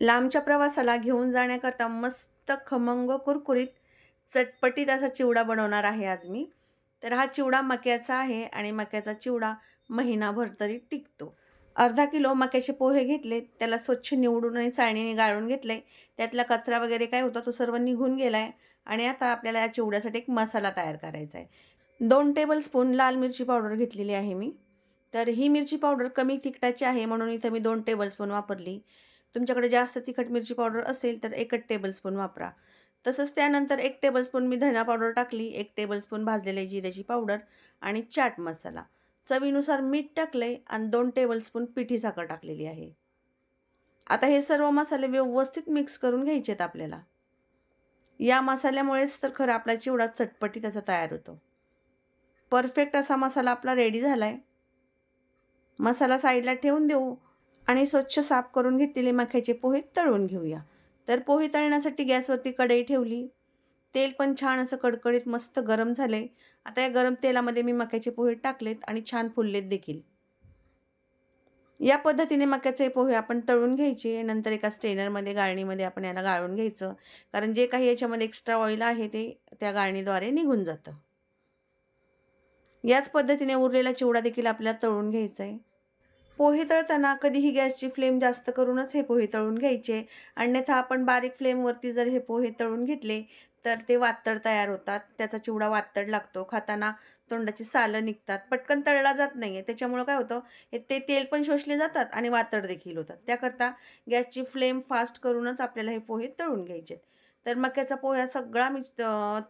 लांबच्या प्रवासाला घेऊन जाण्याकरता मस्त खमंग कुरकुरीत चटपटीत असा चिवडा बनवणार आहे आज मी. तर हा चिवडा मक्याचा आहे आणि मक्याचा चिवडा महिनाभर तरी टिकतो. अर्धा किलो मक्याचे पोहे घेतले त्याला स्वच्छ निवडून आणि चाळणीने गाळून घेतले. त्यातला कचरा वगैरे काय होता तो सर्व निघून गेला आहे आणि आता आपल्याला या चिवड्यासाठी एक मसाला तयार करायचा आहे. दोन टेबलस्पून लाल मिरची पावडर घेतलेली आहे मी. तर ही मिरची पावडर कमी तिखटाची आहे म्हणून इथं मी दोन टेबलस्पून वापरली. तुमच्याकडे जास्त तिखट मिरची पावडर असेल तर एकच टेबलस्पून वापरा. तसंच त्यानंतर एक टेबलस्पून मी धना पावडर टाकली एक टेबलस्पून भाजलेल्या जिऱ्याची पावडर आणि चाट मसाला. चवीनुसार मीठ टाकले आणि दोन टेबलस्पून पिठी साखर टाकलेली आहे. आता हे सर्व मसाले व्यवस्थित मिक्स करून घ्यायचे आहेत आपल्याला. या मसाल्यामुळेच तर खरं आपला चिवडा चटपटी त्याचा तयार होतो. परफेक्ट असा मसाला आपला रेडी झाला आहे मसाला साईडला ठेवून देऊ. आणि स्वच्छ साफ करून घेतलेले मक्याचे पोहे तळून घेऊया. तर पोहे तळण्यासाठी गॅसवरती कढई ठेवली. तेल पण छान असं कडकडीत मस्त गरम झाले. आता या गरम तेलामध्ये मी मक्याचे पोहे टाकलेत आणि छान फुललेत देखील. या पद्धतीने मक्याचे पोहे आपण तळून घ्यायचे. नंतर एका स्ट्रेनरमध्ये गाळणीमध्ये आपण याला गाळून घ्यायचं. कारण जे काही याच्यामध्ये एक्स्ट्रा ऑइल आहे ते त्या गाळणीद्वारे निघून जातं. याच पद्धतीने उरलेला चिवडा देखील आपल्याला तळून घ्यायचा आहे. पोहे तळताना कधीही गॅसची फ्लेम जास्त करूनच हे पोहे तळून घ्यायचे. अन्यथा आपण बारीक फ्लेमवरती जर हे पोहे तळून घेतले तर ते वातड तयार होतात. त्याचा चिवडा वातड लागतो. खाताना तोंडाची सालं निघतात. पटकन तळला जात नाही आहे त्याच्यामुळं काय होतं? हे ते तेल पण शोषले जातात आणि वातड देखील होतात. त्याकरता गॅसची फ्लेम फास्ट करूनच आपल्याला हे पोहे तळून घ्यायचे तर मक्याचा पोह्या सगळा मी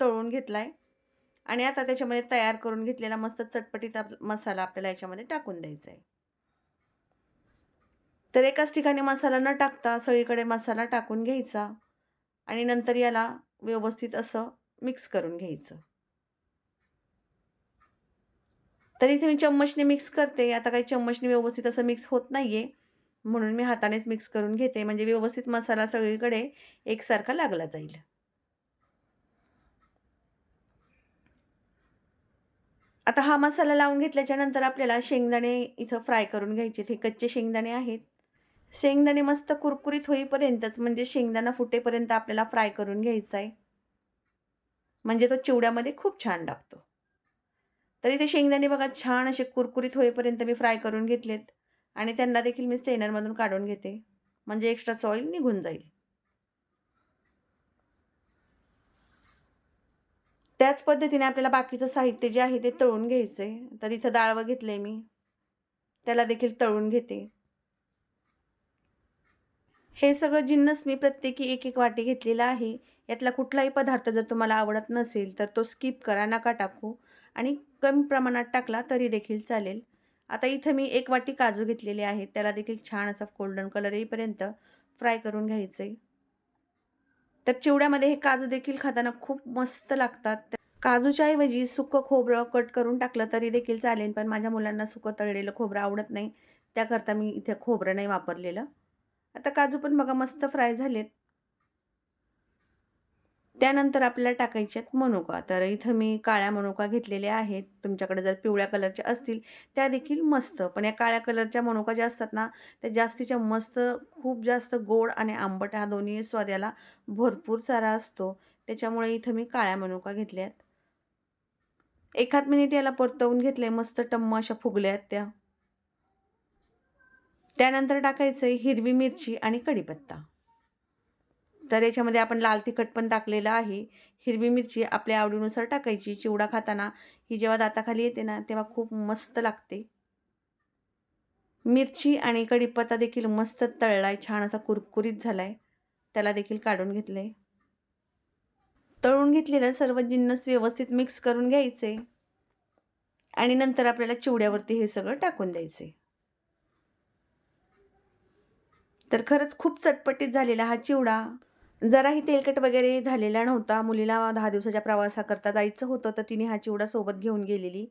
तळून घेतला आहे आणि आता त्याच्यामध्ये तयार करून घेतलेला मस्त चटपटीत मसाला आपल्याला याच्यामध्ये टाकून द्यायचा आहे तर एकाच ठिकाणी मसाला न टाकता सगळीकडे मसाला टाकून घ्यायचा आणि नंतर याला व्यवस्थित असं मिक्स करून घ्यायचं. तर इथे मी चम्मचने मिक्स करते. आता काही चम्मचने व्यवस्थित असं मिक्स होत नाही आहे म्हणून मी हातानेच मिक्स करून घेते. म्हणजे व्यवस्थित मसाला सगळीकडे एकसारखा लागला जाईल. आता हा मसाला लावून घेतल्याच्या नंतर आपल्याला शेंगदाणे इथं फ्राय करून घ्यायचे. हे कच्चे शेंगदाणे आहेत. शेंगदाणे मस्त कुरकुरीत होईपर्यंतच म्हणजे शेंगदाणा फुटेपर्यंत आपल्याला फ्राय करून घ्यायचा आहे म्हणजे तो चिवड्यामध्ये खूप छान लागतो. तर इथे शेंगदाणे बघा छान असे कुरकुरीत होईपर्यंत मी फ्राय करून घेतलेत. आणि त्यांना देखील मी स्टेनरमधून काढून घेते. म्हणजे एक्स्ट्रा सॉईल निघून जाईल. त्याच पद्धतीने आपल्याला बाकीचं साहित्य जे आहे ते तळून घ्यायचं आहे तर इथं डाळ घेतलं आहे मी. त्याला देखील तळून घेते. हे सगळं जिन्नस मी प्रत्येकी एक एक वाटी घेतलेला आहे. यातला कुठलाही पदार्थ जर तुम्हाला आवडत नसेल तर तो स्किप करा नका टाकू. आणि कमी प्रमाणात टाकला तरी देखील चालेल. आता इथं मी एक वाटी काजू घेतलेले आहेत. त्याला देखील छान असा गोल्डन कलर येईपर्यंत फ्राय करून घ्यायचं. आहे तर चिवड्यामध्ये हे काजू देखील खाताना खूप मस्त लागतात. काजूच्या ऐवजी सुकं खोबरं कट करून टाकलं तरी देखील चालेल पण माझ्या मुलांना सुकं तळलेलं खोबरं आवडत नाही. त्याकरता मी इथे खोबरं नाही वापरलेलं. आता काजू पण बघा मस्त फ्राय झालेत. त्यानंतर आपल्याला टाकायचे आहेत मनुका. तर इथं मी काळ्या मनुका घेतलेल्या आहेत. तुमच्याकडे जर पिवळ्या कलरच्या असतील त्या देखील मस्त. पण या काळ्या कलरच्या मनुका ज्या असतात ना त्या जास्तीच्या मस्त खूप जास्त गोड आणि आंबट हा दोन्ही स्वाद याला भरपूर सारा असतो. त्याच्यामुळे इथं मी काळ्या मनुका घेतल्यात. एखाद मिनिट याला परतवून घेतले मस्त टम्म अशा फुगल्या आहेत त्या. त्यानंतर टाकायचं आहे हिरवी मिरची आणि कढीपत्ता. तर याच्यामध्ये आपण लाल तिखट पण टाकलेलं आहे. हिरवी मिरची आपल्या आवडीनुसार टाकायची. चिवडा खाताना ही जेव्हा दाताखाली येते ना तेव्हा खूप मस्त लागते. मिरची आणि कढीपत्ता देखील मस्त तळला आहे छान असा कुरकुरीत झाला आहे त्याला देखील काढून घेतलंय. तळून घेतलेलं सर्व जिन्नस व्यवस्थित मिक्स करून घ्यायचे. आणि नंतर आपल्याला चिवड्यावरती हे सगळं टाकून द्यायचे. तर खरंच खूप चटपटीत झालेला हा चिवडा. जराही तेलकट वगैरे झालेला नव्हता. मुलीला दहा दिवसाच्या प्रवासाकरता जायचं होतं तर तिने हा चिवडा सोबत घेऊन गेलेली.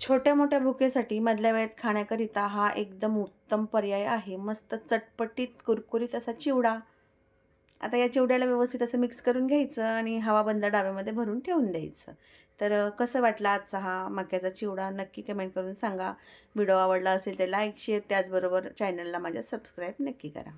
छोट्या मोठ्या भुकेसाठी मधल्या वेळेत खाण्याकरिता हा एकदम उत्तम पर्याय आहे. मस्त चटपटीत कुरकुरीत असा चिवडा. आता या चिवड्याला व्यवस्थित असं मिक्स करून घ्यायचं आणि हवा बंद डाव्यामध्ये भरून ठेवून द्यायचं. तर कसं वाटलं आजचा हा मक्याचा चिवडा? नक्की कमेंट करून सांगा. व्हिडिओ आवडला असेल तर लाईक शेअर त्याचबरोबर चॅनलला माझ्या सबस्क्राईब नक्की करा.